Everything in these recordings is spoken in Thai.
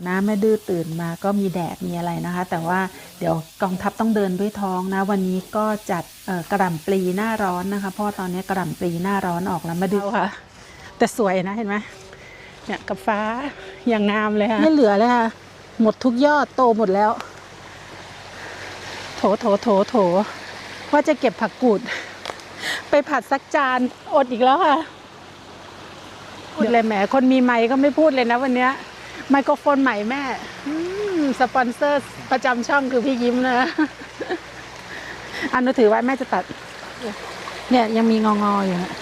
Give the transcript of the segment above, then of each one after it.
นะแม่ดื้อตื่นมาก็มีแดดมีอะไรนะคะ แต่ว่าเดี๋ยวกองทัพต้องเดินด้วยท้องนะ วันนี้ก็จัดเอ่อกระหล่ำปลีหน้าร้อนนะคะเพราะว่าตอนนี้กระหล่ำปลีหน้าร้อนออกแล้วแม่ดื้อค่ะ แต่สวยนะเห็นไหมเนี่ยกับฟ้าอย่างงามเลยค่ะไม่เหลือเลยค่ะหมดทุกยอดโตหมดแล้ว โถโถโถโถ ว่าจะเก็บผักกูด ไปผัดสักจานอดอีกแล้วค่ะพูดเลยแหมคนมีไมค์ก็ไม่พูดเลยนะวันเนี้ย ไมโครโฟนใหม่แม่อืมสปอนเซอร์ประจำช่องคือพี่ยิ้มนะอันนถือไว้แม่จะตัด เนี่ยยังมีงองออยู่ฮะ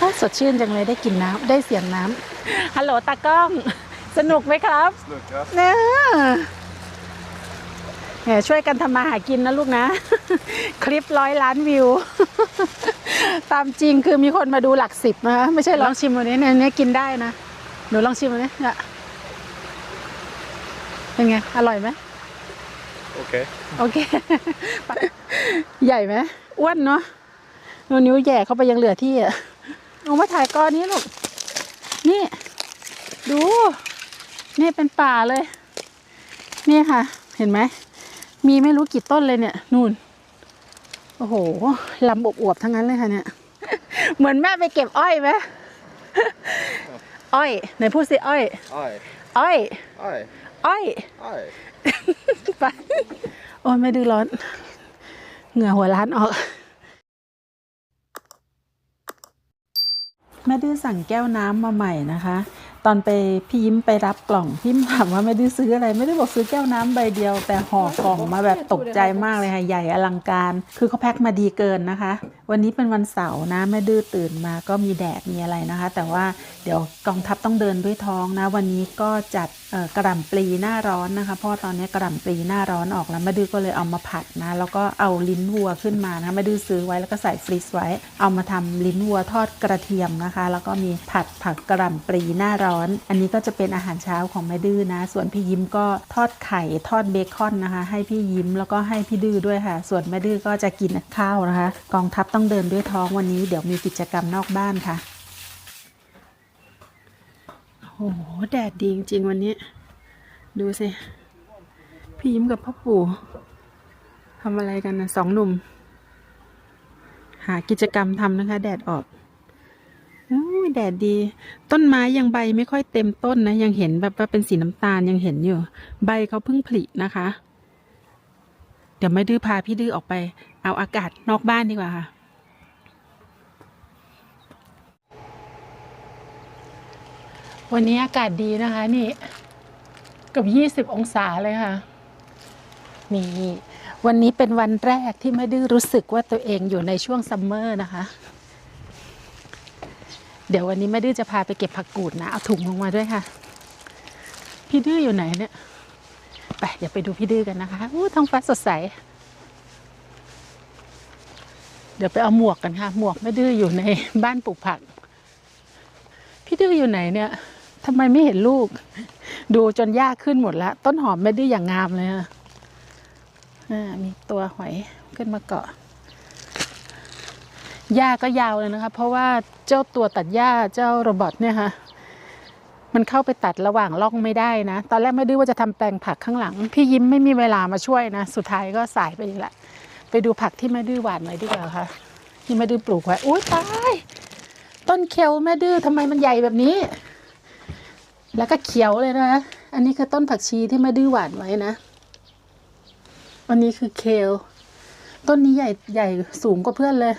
อ้าวสดชื่นจังเลยได้กลินน้ำได้เสียงน้ำฮัลโหลตากล้อง สนุกไหมครับ สนุกครับเนี่ย แหมช่วยกันทำมาหากินนะลูกนะ คลิปร้อยล้านวิว ตามจริงคือมีคนมาดูหลักสิบนะคะไม่ใช่ลองชิมวันนี้เนี่ยเนี่ยกินได้นะหนูลองชิมวันนี้เนี่ยเป็นไง อร่อยไหมโอเค โอเค ใหญ่ไหมอ้วนเนาะหนูนิ้วแหย่เข้าไปยังเหลือที่อะเอามาถ่ายก้อนนี้ลูก นี่ ดู นี่เป็นป่าเลย นี่ค่ะ เห็นไหม มีไม่รู้กี่ต้นเลยเนี่ย นู่น โอ้โหลำอบอวบๆทั้งนั้นเลยค่ะเนี่ย เหมือนแม่ไปเก็บอ้อยไหมอ้อยไหนพูดสิอ้อย อ้อย อ้อย อ้อย อ้อย อ้อย ไปโอ้ยไม่ดื้อร้อน เหงื่อหัวล้านออก แม่ดื้อสั่งแก้วน้ำมาใหม่นะคะ ตอนไปพี่ยิ้มไปรับกล่องพี่ยิ้มถามว่าแม่ได้ซื้ออะไร ไม่ได้บอกซื้อแก้วน้ำใบเดียว แต่ห่อกล่องมาแบบตกใจมากเลยค่ะใหญ่อลังการ คือเขาแพ็คมาดีเกินนะคะ วันนี้เป็นวันเสาร์นะแม่ดื้อตื่นมาก็มีแดดมีอะไรนะคะ แต่ว่าเดี๋ยวกองทัพต้องเดินด้วยท้องนะ วันนี้ก็จัดกระหล่ำปลีหน้าร้อนนะคะเพราะว่าตอนนี้กระหล่ำปลีหน้าร้อนออกแล้วแม่ดื้อก็เลยเอามาผัดนะ แล้วก็เอาลิ้นวัวขึ้นมานะแม่ดื้อซื้อไว้แล้วก็ใส่ฟรีซไว้ เอามาทำลิ้นวัวทอดกระเทียมนะคะ แล้วก็มีผัดผักกระหล่ำปลีหน้าร้อนอันนี้ก็จะเป็นอาหารเช้าของแม่ดื้อนะ ส่วนพี่ยิ้มก็ทอดไข่ทอดเบคอนนะคะ ให้พี่ยิ้มแล้วก็ให้พี่ดื้อด้วยค่ะ ส่วนแม่ดื้อก็จะกินข้าวนะคะ กองทัพต้องเดินด้วยท้องวันนี้เดี๋ยวมีกิจกรรมนอกบ้านค่ะโอ้โหแดดดีจริงๆวันนี้ ดูสิ พี่ยิ้มกับพ่อปู่ทำอะไรกันนะสองหนุ่ม หากิจกรรมทำนะคะ แดดออก แดดดี ต้นไม้ยังใบไม่ค่อยเต็มต้นนะ ยังเห็นแบบว่าเป็นสีน้ำตาลยังเห็นอยู่ ใบเขาเพิ่งผลินะคะ เดี๋ยวไม่ดื้อพาพี่ดื้อออกไป เอาอากาศนอกบ้านดีกว่าค่ะ วันนี้อากาศดีนะคะ นี่เกับยี่สิบองศาเลยค่ะ นี่ วันนี้เป็นวันแรกที่ไม่ดื้อรู้สึกว่าตัวเองอยู่ในช่วงซัมเมอร์นะคะ เดี๋ยววันนี้แม่ดื้อจะพาไปเก็บผักกูดนะ เอาถุงลงมาด้วยค่ะ พี่ดื้ออยู่ไหนเนี่ย ไปเดี๋ยวไปดูพี่ดื้อกันนะคะอู้ท้องฟ้าสดใส เดี๋ยวไปเอาหมวกกันค่ะ หมวกแม่ดื้ออยู่ในบ้านปลูกผัก พี่ดื้ออยู่ไหนเนี่ยทำไมไม่เห็นลูก ดูจนหญ้าขึ้นหมดแล้ว ต้นหอมแม่ดื้ออย่างงามเลยค่ะอ่ามีตัวหอยขึ้นมาเกาะ หญ้าก็ยาวเลยนะคะ เพราะว่าเจ้าตัวตัดหญ้าเจ้าโรบอทเนี่ยค่ะมันเข้าไปตัดระหว่างร่องไม่ได้นะ ตอนแรกไม่ดื้อว่าจะทำแปลงผักข้างหลัง พี่ยิ้มไม่มีเวลามาช่วยนะ สุดท้ายก็สายไปอีกละ ไปดูผักที่แม่ดื้อหวานไว้ดีกว่าค่ะที่แม่ดื้อปลูกไว้อุ้ยตายต้นเคลแม่ดื้อทำไมมันใหญ่แบบนี้ แล้วก็เขียวเลยนะอันนี้คือต้นผักชีที่แม่ดื้อหวานไว้นะอันนี้คือเคลต้นนี้ใหญ่ใหญ่สูงกว่าเพื่อนเลย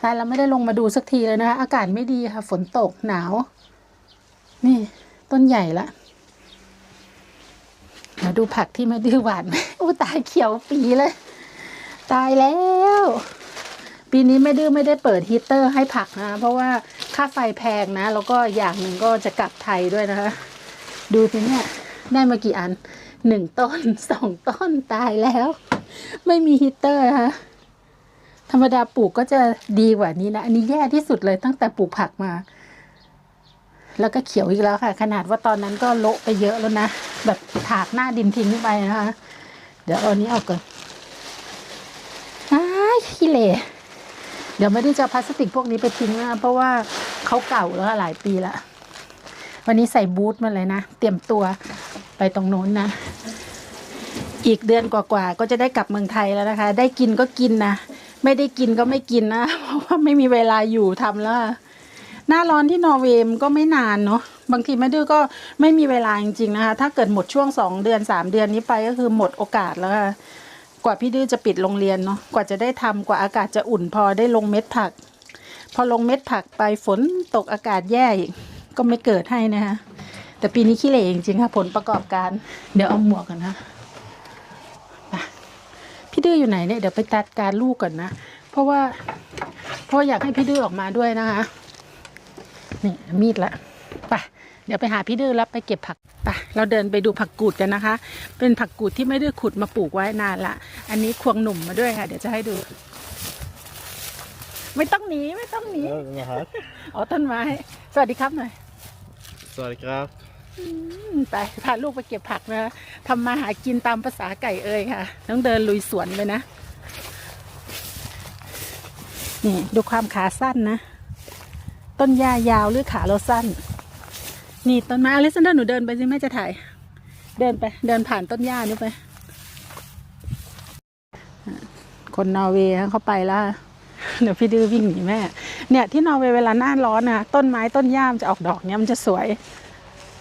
แต่เราไม่ได้ลงมาดูสักทีเลยนะคะ อากาศไม่ดีค่ะ ฝนตกหนาว นี่ต้นใหญ่ละมาดูผักที่แม่ดื้อหวานอู้ตายเขียวปีเลย ตายแล้ว ปีนี้ไม่ดื้อไม่ได้เปิดฮีเตอร์ให้ผักนะ เพราะว่าค่าไฟแพงนะ แล้วก็อย่างหนึ่งก็จะกลับไทยด้วยนะคะ ดูสิเนี่ย ได้มากี่อันหนึ่งต้นสองต้นตายแล้ว ไม่มีฮีเตอร์นะคะ ธรรมดาปลูกก็จะดีกว่านี้นะ อันนี้แย่ที่สุดเลยตั้งแต่ปลูกผักมา แล้วก็เขียวอีกแล้วค่ะ ขนาดว่าตอนนั้นก็โละไปเยอะแล้วนะ แบบถากหน้าดินทิ้งไปนะคะ เดี๋ยวเอาอันนี้ออกก่อนอ้าขี้เหร่เดี๋ยวไม่ได้จะพลาสติกพวกนี้ไปทิ้งนะเพราะว่าเขาเก่าแล้วหลายปีละวันนี้ใส่บูทมาเลยนะ เตรียมตัวไปตรงโน้นนะ อีกเดือนกว่าๆก็จะได้กลับเมืองไทยแล้วนะคะ ได้กินก็กินนะ ไม่ได้กินก็ไม่กินนะ เพราะว่าไม่มีเวลาอยู่ทำแล้วหน้าร้อนที่นอร์เวย์มันก็ไม่นานเนาะบางทีแม่ดื้อก็ไม่มีเวลาจริงๆนะคะ ถ้าเกิดหมดช่วงสองเดือนสามเดือนนี้ไปก็คือหมดโอกาสแล้วค่ะกว่าพี่ดื้อจะปิดโรงเรียนเนาะกว่าจะได้ทำกว่าอากาศจะอุ่นพอได้ลงเม็ดผัก พอลงเม็ดผักไปฝนตกอากาศแย่อีกก็ไม่เกิดให้นะคะแต่ปีนี้ขี้เหร่จริงๆค่ะ ผลประกอบการ เดี๋ยวเอาหมวกกันนะ พี่ดื้ออยู่ไหนเนี่ยเดี๋ยวไปตัดการลูกก่อนนะ เพราะว่าเพราะอยากให้พี่ดื้อออกมาด้วยนะคะนี่มีดละไปเดี๋ยวไปหาพี่ดื้อแล้วไปเก็บผักไปเราเดินไปดูผักกูดกันนะคะ เป็นผักกูดที่ไม่ได้ขุดมาปลูกไว้นานละอันนี้ควงหนุ่มมาด้วยค่ะ เดี๋ยวจะให้ดู ไม่ต้องหนีไม่ต้องหนี Ja, den er her. อ๋อต้นไม้ สวัสดีครับหน่อย Sterkraft. อืม ไปพาลูกไปเก็บผักนะทำมาหากินตามภาษาไก่เอ่ยค่ะ ต้องเดินลุยสวนไปนะ นี่ดูความขาสั้นนะ ต้นหญ้ายาวหรือขาเราสั้น นี่ต้นไม้อลิซานเดอร์หนูเดินไปสิแม่จะถ่าย เดินไป เดินผ่านต้นหญ้านี่ไป คนนอร์เวย์เขาไปแล้วเดี๋ยวพี่ดื้อวิ่งหนีแม่ เนี่ยที่นอร์เวย์เวลาหน้าร้อนนะต้นไม้ต้นหญ้ามันจะออกดอกเนี่ยมันจะสวย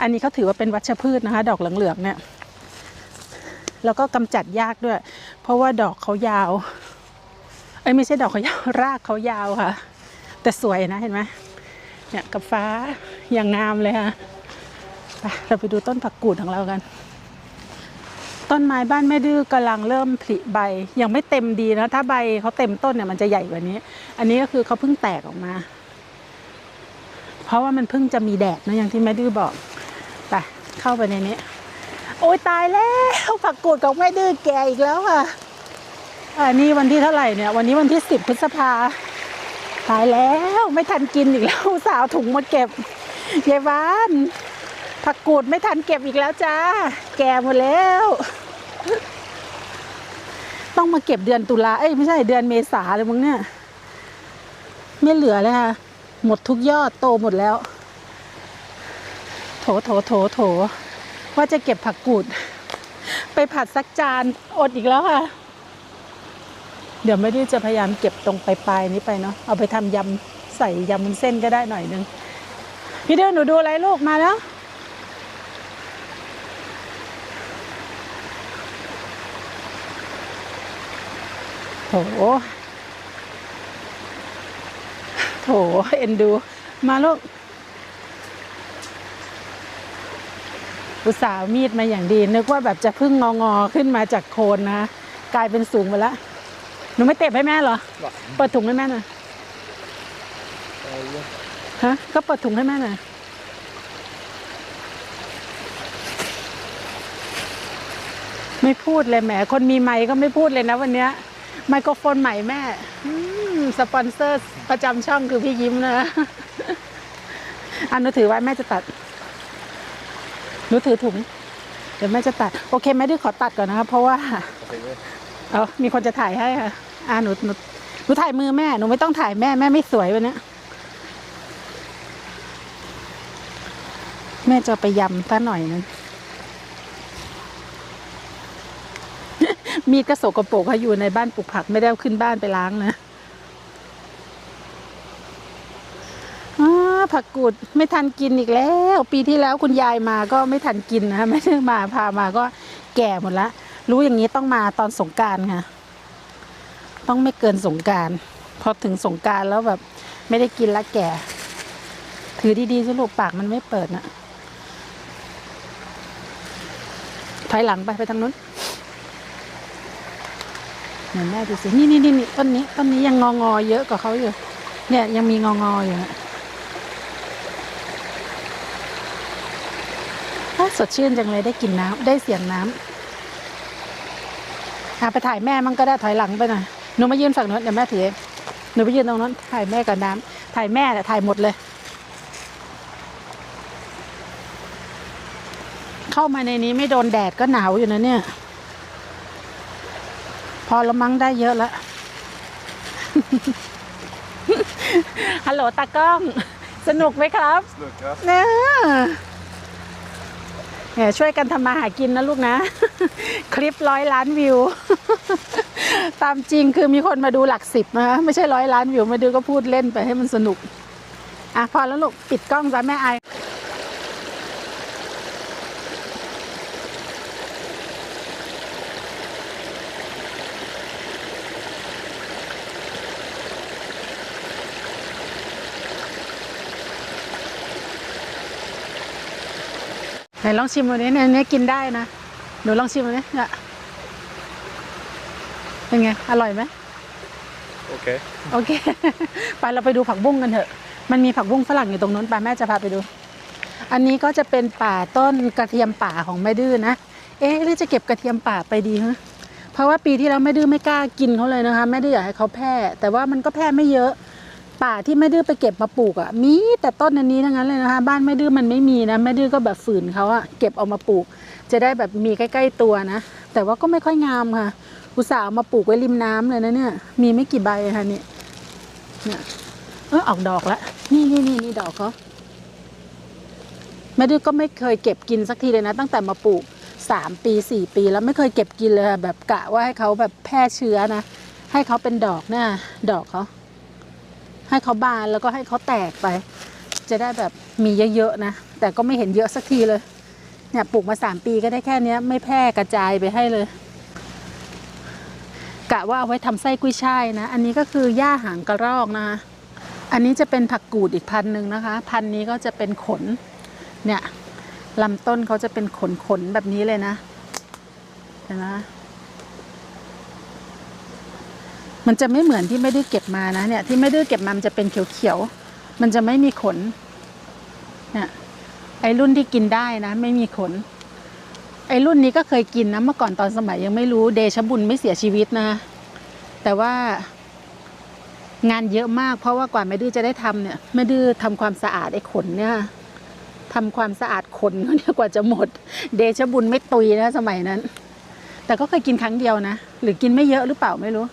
อันนี้เขาถือว่าเป็นวัชพืชนะคะ ดอกเหลืองๆเนี่ย แล้วก็กำจัดยากด้วย เพราะว่าดอกเขายาว เอ้ยไม่ใช่ดอกเขายาว รากเขายาวค่ะ แต่สวยนะเห็นไหมเนี่ยกับฟ้าอย่างงามเลยค่ะไปเราไปดูต้นผักกูดของเรากัน ต้นไม้บ้านแม่ดื้อกำลังเริ่มผลิใบ ยังไม่เต็มดีนะ ถ้าใบเขาเต็มต้นเนี่ยมันจะใหญ่กว่านี้ อันนี้ก็คือเขาเพิ่งแตกออกมา เพราะว่ามันเพิ่งจะมีแดดนะอย่างที่แม่ดื้อบอก เข้าไปในนี้ โอ้ยตายแล้วผักกูดของแม่ดื้อแก่อีกแล้วค่ะอันนี้วันที่เท่าไหร่เนี่ย วันนี้วันที่สิบพฤษภาตายแล้วไม่ทันกินอีกแล้วสาวถุงมาเก็บยายบ้านผักกูดไม่ทันเก็บอีกแล้วจ้า แก่หมดแล้ว ต้องมาเก็บเดือนตุลาเอ้ยไม่ใช่เดือนเมษาเลยมึงเนี่ย ไม่เหลือเลยค่ะหมดทุกยอดโตหมดแล้ว โถโถโถโถว่าจะเก็บผักกูด ไปผัดสักจานอดอีกแล้วค่ะ เดี๋ยวไม่ได้จะพยายามเก็บตรงปลายๆนี้ไปเนาะเอาไปทำยำใส่ยำมุนเส้นก็ได้หน่อยนึงพี่เดือนหนูดูอะไรลูกมาแล้วโถโถเอ็นดู มาลูก อุตส่าห์เอามีดมาอย่างดี นึกว่าแบบจะพึ่งงองอๆขึ้นมาจากโคนนะ กลายเป็นสูงไปแล้วหนูไม่เต็บให้แม่เหรอเปิดถุงให้แม่หน่อย Alle. ฮะก็เปิดถุงให้แม่หน่อยไม่พูดเลยแหมคนมีไมค์ก็ไม่พูดเลยนะวันเนี้ยไมโครโฟนใหม่แม่อืมสปอนเซอร์ประจำช่องคือพี่ยิ้มนะอันหนูถือไว้แม่จะตัด หนูถือถุง เดี๋ยวแม่จะตัด โอเคแม่ดื้อขอตัดก่อนนะครับเพราะว่าเอามีคนจะถ่ายให้ค่ะอ่าหนูหนูหนูถ่ายมือแม่หนูไม่ต้องถ่ายแม่แม่ไม่สวยวันเนี้ยแม่จะเอาไปยำซะหน่อยนึงมีดก็สกปรกค่ะอยู่ในบ้านปลูกผักไม่ได้เอาขึ้นบ้านไปล้างนะอา ผักกูดไม่ทันกินอีกแล้ว ปีที่แล้วคุณยายมาก็ไม่ทันกินนะไม่ได้มาพามาก็แก่หมดละรู้อย่างนี้ต้องมาตอนสงการค่ะ ต้องไม่เกินสงการพอถึงสงการแล้วแบบ ไม่ได้กินละแก่ ถือดีๆสิลูกปากมันไม่เปิดนะถอยหลังไปไปทางนู้นเหมือนแม่ดูสินี่นี่นี่นี่ต้นนี้ต้นนี้ยังงองอๆเยอะกว่าเขาอยู่ เนี่ยยังมีงองอๆอยู่นะอ้าว สดชื่นจังเลยได้กลินน้ำได้เสียงน้ำอะไปถ่ายแม่มันก็ได้ถอยหลังไปหน่อยหนูมายืนฝั่งนู้นเดี๋ยวแม่ถือเองหนูไปยืนตรงนั้นถ่ายแม่กับน้ำถ่ายแม่แต่ถ่ายหมดเลย เข้ามาในนี้ไม่โดนแดดก็หนาวอยู่นะเนี่ย พอละมั้งได้เยอะแล้วฮัลโหลตากล้องสสนุกไหมครับ สนุกครับเนี่ย เนี่ยช่วยกันทำมาหากินนะลูกนะ คลิปร้อยล้านวิว ตามจริงคือมีคนมาดูหลักสิบนะไม่ใช่ร้อยล้านวิวมาดูก็พูดเล่นไปให้มันสนุก อะพอแล้วลูกปิดกล้องจ้ะแม่ไอ นลองชิมวันนี้เนี่ยอันนี้กินได้นะหนูลองชิมวันนี้เนี่ยเป็นไง อร่อยไหมโอเค โอเค ไปเราไปดูผักบุ้งกันเถอะ มันมีผักบุ้งฝรั่งอยู่ตรงนู้นไปแม่จะพาไปดู อันนี้ก็จะเป็นป่าต้นกระเทียมป่าของแม่ดื้อนะ เอ๊ะหรือจะเก็บกระเทียมป่าไปดีฮะเพราะว่าปีที่แล้วแม่ดื้อไม่กล้ากินเขาเลยนะคะแม่ดื้ออยากให้เขาแพร่ แต่ว่ามันก็แพร่ไม่เยอะ ป่าที่แม่ดื้อไปเก็บมาปลูกอะ่ะมีแต่ต้นอันนี้ทั้งนั้นเลยนะคะ บ้านแม่ดื้อมันไม่มีนะแม่ดื้อก็แบบฝืนเขาอะเก็บเอามาปลูก จะได้แบบมีใกล้ ๆ ตัวนะ แต่ว่าก็ไม่ค่อยงามค่ะ อุตส่าห์เอามาปลูกไว้ริมน้ำเลยนะเนี่ยมีไม่กี่ใบค่ะนี่เนี่ยเออออกดอกแล้วนี่นี่นี่นี่ดอกเขาแม่ดื้อก็ไม่เคยเก็บกินสักทีเลยนะ ตั้งแต่มาปลูกสามปีสี่ปีแล้วไม่เคยเก็บกินเลยค่ะแบบกะว่าให้เขาแบบแพร่เชื้อนะ ให้เขาเป็นดอกเนี่ยดอกเขา ให้เขาบานแล้วก็ให้เขาแตกไป จะได้แบบมีเยอะๆนะ แต่ก็ไม่เห็นเยอะสักทีเลย เนี่ยปลูกมาสามปีก็ได้แค่นี้ไม่แพร่กระจายไปให้เลย กะว่าเอาไว้ทำไส้กุ้ยช่ายนะ อันนี้ก็คือหญ้าหางกระรอกนะคะ อันนี้จะเป็นผักกูดอีกพันหนึ่งนะคะ พันนี้ก็จะเป็นขน เนี่ยลำต้นเขาจะเป็นขนขนแบบนี้เลยนะ เห็นไหม มันจะไม่เหมือนที่ไม่ได้เก็บมานะเนี่ยที่ไม่ได้เก็บมามันจะเป็นเขียวๆมันจะไม่มีขนเนี่ยไอ้รุ่นที่กินได้นะ ไม่มีขน ไอ้รุ่นนี้ก็เคยกินนะเมื่อก่อนตอนสมัยยังไม่รู้เดชบุญไม่เสียชีวิตนะ แต่ว่างานเยอะมาก เพราะว่ากว่าแม่ดื้อจะได้ทำเนี่ยแม่ดื้อทำความสะอาดไอ้ขนเนี่ยทำความสะอาดขนเนี่ยกว่าจะหมด เดชบุญไม่ตุยนะสมัยนั้น แต่ก็เคยกินครั้งเดียวนะ หรือกินไม่เยอะหรือเปล่าไม่รู้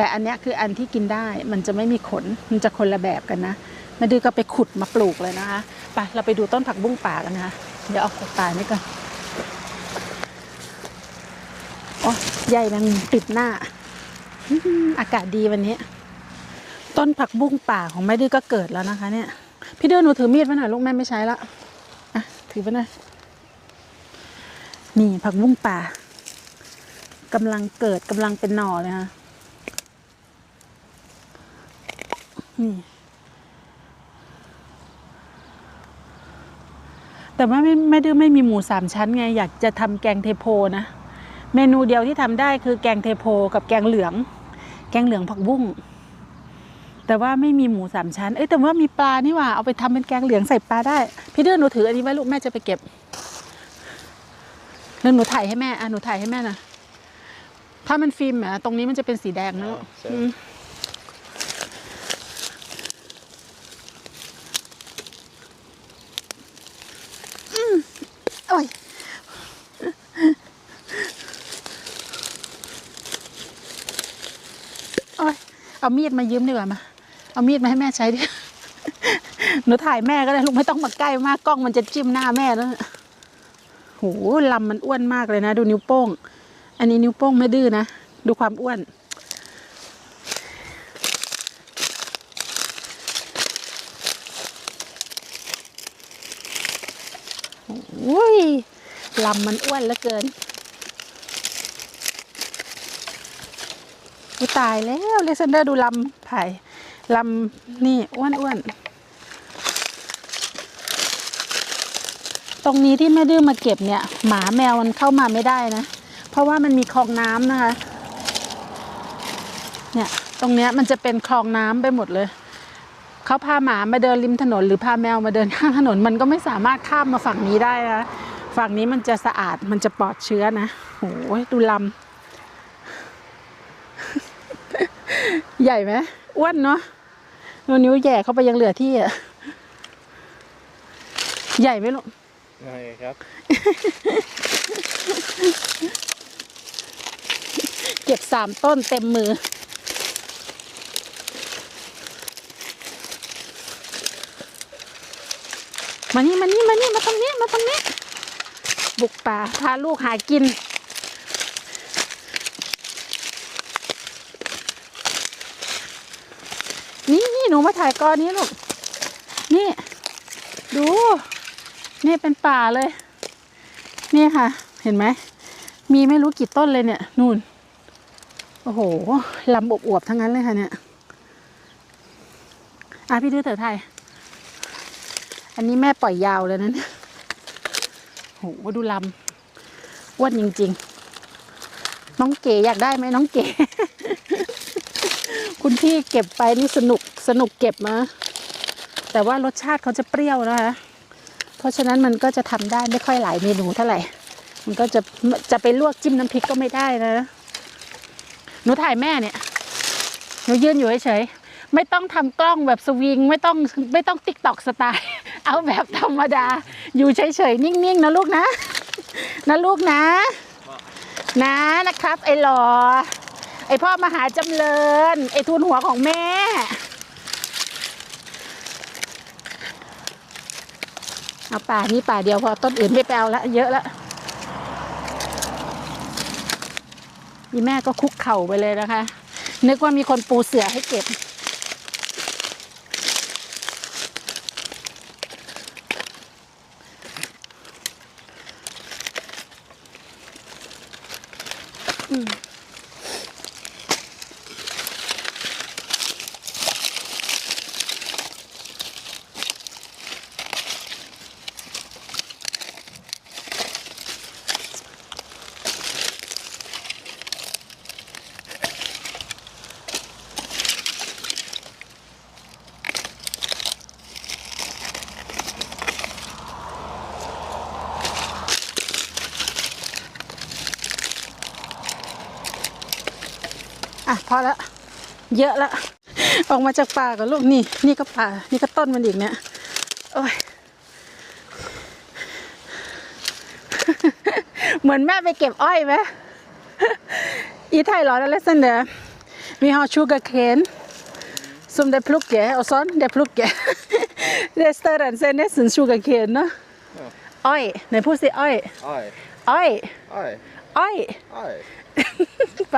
แต่อันนี้คืออันที่กินได้มันจะไม่มีขนมันจะคนละแบบกันนะแม่ดื้อก็ไปขุดมาปลูกเลยนะคะไปเราไปดูต้นผักบุ้งป่ากันนะคะเดี๋ยวเอาขวดตายนี่ก่อนโอ้ใหญ่มันติดหน้า อากาศดีวันนี้ ต้นผักบุ้งป่าของแม่ดื้อก็เกิดแล้วนะคะ เนี่ย พี่เดือนหนูถือมีดไว้หน่อยลูกแม่ไม่ใช้ละอะถือไปหน่อยนี่ผักบุ้งป่ากำลังเกิดกำลังเป็นหน่อเลยค่ะ นี่ แต่ว่าไม่ไม่ดื้อไม่มีหมูสามชั้นไง อยากจะทำแกงเทโพนะ เมนูเดียวที่ทำได้คือแกงเทโพกับแกงเหลือง แกงเหลืองผักบุ้ง แต่ว่าไม่มีหมูสามชั้น เอ้ยแต่ว่ามีปลานี่หว่า เอาไปทำเป็นแกงเหลืองใส่ปลาได้ พี่เดือนหนูถืออันนี้ไว้ลูกแม่จะไปเก็บแล้วหนูถ่ายให้แม่อะหนูถ่ายให้แม่หนะถ้ามันฟิล์มอะตรงนี้มันจะเป็นสีแดงนะลูก อ๋อใช่ อืมอืมโอ้ย โอ๊ย เอามีดมายืมดีกว่ามาเอามีดมาให้แม่ใช้ดิหนูถ่ายแม่ก็ได้ลูกไม่ต้องมาใกล้มากกล้องมันจะจิ้มหน้าแม่แล้วโหลำมันอ้วนมากเลยนะ ดูนิ้วโป้ง อันนี้นิ้วโป้งไม่ดื้อนะ ดูความอ้วนโอ้ยลำมันอ้วนเหลือเกิน อุตายแล้วเลเซนเดอร์ดูลำไผ่ลำนี่อ้วนอ้วนตรงนี้ที่แม่ดื้อมาเก็บเนี่ย หมาแมวมันเข้ามาไม่ได้นะ เพราะว่ามันมีคลองน้ำนะคะ เนี่ยตรงเนี้ยมันจะเป็นคลองน้ำไปหมดเลย เขาพาหมามาเดินริมถนน หรือพาแมวมาเดินข้างถนน มันก็ไม่สามารถข้ามมาฝั่งนี้ได้นะฝั่งนี้มันจะสะอาดมันจะปลอดเชื้อนะโอ้ยดูลำ ใหญ่ไหมอ้วนเนาะดูนิ้วแหย่เข้าไปยังเหลือที่อะ ใหญ่ไหมลูกโอเคครับ เก็บสามต้นเต็มมืออมานี่มานี่มานี่มาตรงนี้มาตรงนี้ บุกป่าพาลูกหากิน นี่นี่ หนูมาถ่ายกอนี้ลูก นี่ ดู นี่เป็นป่าเลย นี่ค่ะ เห็นไหม มีไม่รู้กี่ต้นเลยเนี่ย นู่น โอ้โหลำอบอวบๆทั้งนั้นเลยค่ะเนี่ย อะพี่ดื้อเถอะไทย อันนี้แม่ปล่อยยาวเลยนะเนี่ยโหดูลำอ้วนจริง ๆ น้องเก๋อยากได้ไหมน้องเก๋ คุณพี่เก็บไปนี่สนุกสนุกเก็บมา แต่ว่ารสชาติเขาจะเปรี้ยวนะคะเพราะฉะนั้นมันก็จะทำได้ไม่ค่อยหลายเมนูเท่าไหร่ มันก็จะจะไปลวกจิ้มน้ำพริกก็ไม่ได้นะหนูถ่ายแม่เนี่ยหนูยืนอยู่เฉยๆไม่ต้องทำกล้องแบบสวิงไม่ต้องไม่ต้องติ๊กตอกสไตล์ เอาแบบธรรมดา อยู่เฉยๆนิ่งๆนะลูกนะนะลูกนะ นะนะครับ ไอ้หลอ ไอพ่อมหาจำเริญ ไอทุนหัวของแม่ เอาป่านี้ป่าเดียวพอต้นอื่นไม่ไปเอาละเยอะละนี่แม่ก็คุกเข่าไปเลยนะคะ นึกว่ามีคนปูเสือให้เก็บ อะพอแล้วเยอะแล้วออกมาจากป่ากับลูกนี่ นี่ก็ป่า นี่ก็ต้นมันอีกเนี่ยโอ้ยเหมือนแม่ไปเก็บอ้อยไหมอีไทยเหรอแล้วเส้นเดอมีฮอชูการ์เคนซุมเดพลุกแกเอาซ้อนเดพลุกแกเรสเตอร์เซนเนสนชูการ์เคนเนาะอ้อยไหนพูดสิอ้อย Aye. อ้อย Aye. อ้อย Aye. ไป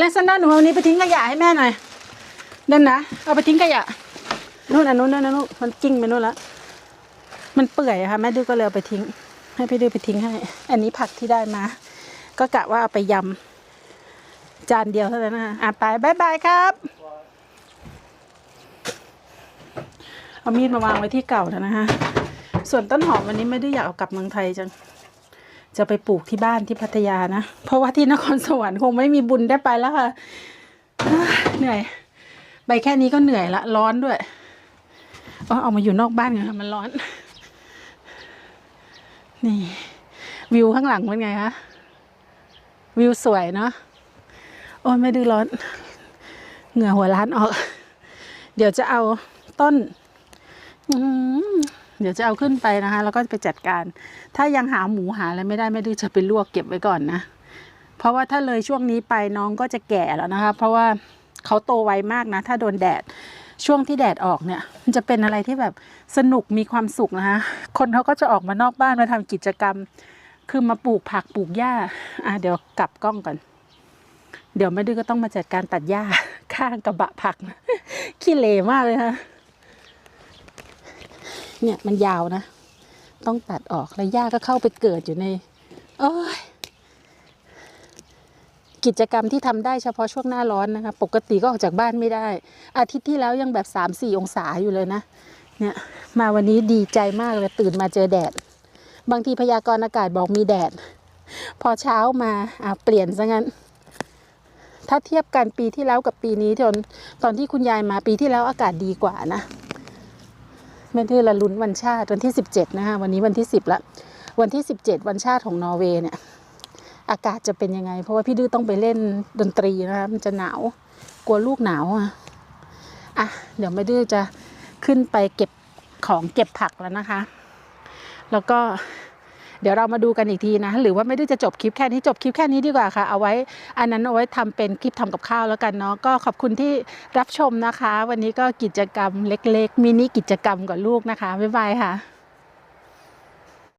เล็กซานดราหนูเอาอันนี้ไปทิ้งขยะให้แม่หน่อยนั่นนะเอาไปทิ้งขยะนู่นน่ะนู่นน่ะนู่นมันกิ้งไปนู่นละมันเปื่อยค่ะแม่ดื้อก็เลยเอาไปทิ้ง ให้พี่ดื้อไปทิ้งให้ อันนี้ผักที่ได้มา ก็กะว่าเอาไปยำจานเดียวเท่านั้นนะคะอะไปบายบายครับเอามีดมาวางไว้ที่เก่าแล้วนะคะส่วนต้นหอมวันนี้ไม่ได้อยากเอากลับเมืองไทยจัง จะไปปลูกที่บ้านที่พัทยานะ เพราะว่าที่นครสวรรค์คงไม่มีบุญได้ไปแล้วค่ะเหนื่อย ไปแค่นี้ก็เหนื่อยละร้อนด้วยเอาเอามาอยู่นอกบ้านกันมันร้อน นี่ วิวข้างหลังเป็นไงคะวิวสวยเนาะโอ้ยไม่ดื้อร้อน เหงื่อหัวล้านออก เดี๋ยวจะเอาต้น อืม เดี๋ยวจะเอาขึ้นไปนะคะ แล้วก็ไปจัดการ ถ้ายังหาหมูหาอะไรไม่ได้ไม่ดื้อจะไปลวกเก็บไว้ก่อนนะ เพราะว่าถ้าเลยช่วงนี้ไปน้องก็จะแก่แล้วนะคะ เพราะว่าเขาโตไวมากนะ ถ้าโดนแดดช่วงที่แดดออกเนี่ยมันจะเป็นอะไรที่แบบสนุกมีความสุขนะคะ คนเขาก็จะออกมานอกบ้านมาทำกิจกรรม คือมาปลูกผักปลูกหญ้าอะเดี๋ยวกลับกล้องก่อน เดี๋ยวแม่ดื้อก็ต้องมาจัดการตัดหญ้าข้างกระบะผักขี้เหร่มากเลยค่ะ เนี่ยมันยาวนะ ต้องตัดออกแล้วหญ้าก็เข้าไปเกิดอยู่ในโอ้ยกิจกรรมที่ทำได้เฉพาะช่วงหน้าร้อนนะคะ ปกติก็ออกจากบ้านไม่ได้ อาทิตย์ที่แล้วยังแบบ3-4องศาอยู่เลยนะ เนี่ย มาวันนี้ดีใจมากเลยตื่นมาเจอแดด บางทีพยากรณ์อากาศบอกมีแดด พอเช้ามาอ่าเปลี่ยนซะงั้น ถ้าเทียบกันปีที่แล้วกับปีนี้ตอนตอนที่คุณยายมาปีที่แล้วอากาศดีกว่านะ ไม่ได้ละลุ้นวันชาติวันที่ 17 นะคะวันนี้วันที่ 10 ละ วันที่ 17 วันชาติของนอร์เวย์เนี่ย อากาศจะเป็นยังไง เพราะว่าพี่ดื้อต้องไปเล่นดนตรีนะคะมันจะหนาว กลัวลูกหนาวอะอะเดี๋ยวไม่ดื้อจะขึ้นไปเก็บของเก็บผักแล้วนะคะ แล้วก็ เดี๋ยวเรามาดูกันอีกทีนะหรือว่าไม่ได้จะจบคลิปแค่นี้จบคลิปแค่นี้ดีกว่าค่ะ เอาไว้อันนั้นเอาไว้ทำเป็นคลิปทำกับข้าวแล้วกันเนาะก็ขอบคุณที่รับชมนะคะ วันนี้ก็กิจกรรมเล็ก ๆ มินิกิจกรรมกับลูกนะคะบ๊ายบายค่ะ